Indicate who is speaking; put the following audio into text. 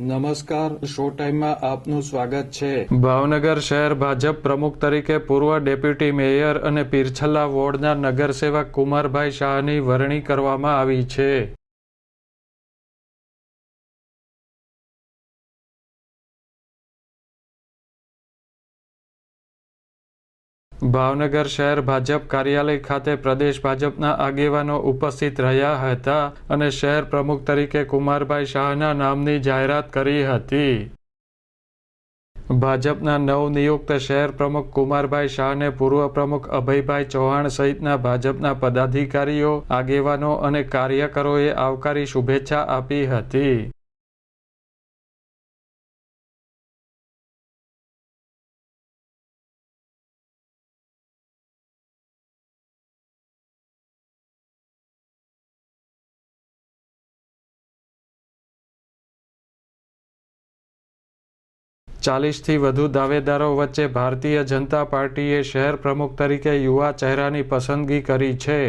Speaker 1: નમસ્કાર, શો ટાઈમમાં આપનું સ્વાગત છે.
Speaker 2: ભાવનગર શહેર ભાજપ પ્રમુખ તરીકે પૂર્વ ડેપ્યુટી મેયર અને પીરછલ્લા વોર્ડના નગરસેવક કુમારભાઈ શાહની વરણી કરવામાં આવી છે. ભાવનગર શહેર ભાજપ કાર્યાલય ખાતે પ્રદેશ ભાજપના આગેવાનો ઉપસ્થિત રહ્યા હતા અને શહેર પ્રમુખ તરીકે કુમારભાઈ શાહના નામની જાહેરાત કરી હતી. ભાજપના નવનિયુક્ત શહેર પ્રમુખ કુમારભાઈ શાહને પૂર્વ પ્રમુખ અભયભાઈ ચૌહાણ સહિતના ભાજપના પદાધિકારીઓ, આગેવાનો અને કાર્યકરોએ આવકારી શુભેચ્છા આપી હતી. ચાલીસથી વધુ દાવેદારો વચ્ચે ભારતીય જનતા પાર્ટીએ શહેર પ્રમુખ તરીકે યુવા ચહેરાની પસંદગી કરી છે.